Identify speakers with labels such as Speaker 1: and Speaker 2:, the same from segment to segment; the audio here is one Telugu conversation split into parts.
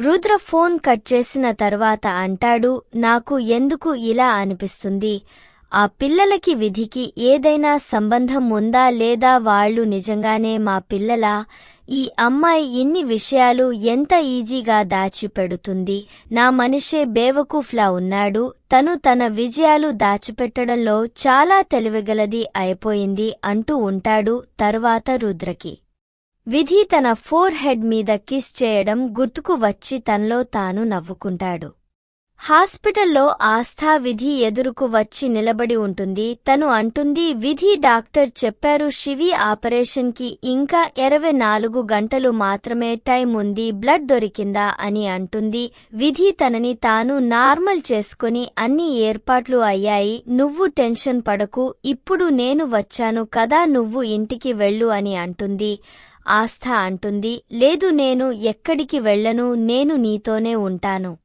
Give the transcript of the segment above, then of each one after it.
Speaker 1: రుద్ర ఫోన్ కట్ చేసిన తర్వాత అంటాడు నాకు ఎందుకు ఇలా అనిపిస్తుంది? ఆ పిల్లలకి విధికి ఏదైనా సంబంధం ఉందా లేదా వాళ్ళు నిజంగానే మా పిల్లలా? ఈ అమ్మాయి ఇన్ని విషయాలు ఎంత ఈజీగా దాచిపెడుతుంది? నా మనిషే బేవకూఫ్లా ఉన్నాడు. తను తన విజయాలు దాచిపెట్టడంలో చాలా తెలివిగలది అయిపోయింది అంటూ ఉంటాడు తరువాత రుద్రకి. విధి తన ఫోర్ హెడ్ మీద కిస్ చేయడం గుర్తుకు వచ్చి తనలో తాను నవ్వుకుంటాడు. హాస్పిటల్లో ఆస్థా విధి ఎదురుకు వచ్చి నిలబడి ఉంటుంది. తను అంటుంది విధి డాక్టర్ చెప్పారు శివి ఆపరేషన్కి ఇంకా ఇరవై నాలుగు గంటలు మాత్రమే టైం ఉంది బ్లడ్ దొరికిందా అని అంటుంది. విధి తనని తాను నార్మల్ చేసుకుని అన్ని ఏర్పాట్లు అయ్యాయి. నువ్వు టెన్షన్ పడకు ఇప్పుడు నేను వచ్చాను కదా నువ్వు ఇంటికి వెళ్ళు అని అంటుంది. ఆస్థ అంటుంది లేదు నేను ఎక్కడికి వెళ్ళను నేను నీతోనే ఉంటాను.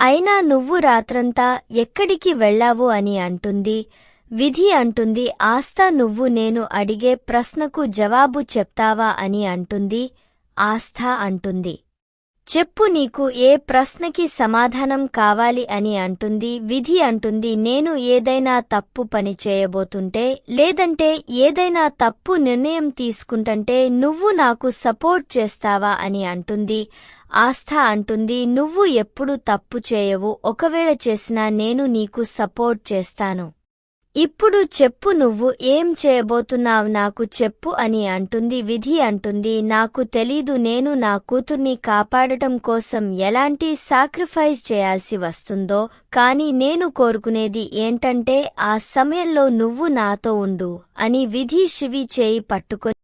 Speaker 1: అయినా నువ్వు రాత్రంతా ఎక్కడికి వెళ్ళావు అని అంటుంది విధి అంటుంది ఆస్థ నువ్వు నేను అడిగే ప్రశ్నకు జవాబు చెప్తావా అని అంటుంది ఆస్థ అంటుంది. చెప్పు నీకు ఏ ప్రశ్నకి సమాధానం కావాలి అని అంటుంది విధి అంటుంది నేను ఏదైనా తప్పు పని చేయబోతుంటే లేదంటే ఏదైనా తప్పు నిర్ణయం తీసుకుంటుంటే నువ్వు నాకు సపోర్ట్ చేస్తావా అని అంటుంది. ఆస్థ అంటుంది నువ్వు ఎప్పుడు తప్పు చేయవు ఒకవేళ చేసినా నేను నీకు సపోర్ట్ చేస్తాను. ఇప్పుడు చెప్పు నువ్వు ఏం చేయబోతున్నావు నాకు చెప్పు అని అంటుంది విధి అంటుంది. నాకు తెలీదు నేను నా కూతుర్ని కాపాడటం కోసం ఎలాంటి సాక్రిఫైస్ చేయాల్సి వస్తుందో కాని నేను కోరుకునేది ఏంటంటే ఆ సమయంలో నువ్వు నాతో ఉండు అని విధి శివి చేయి పట్టుకొని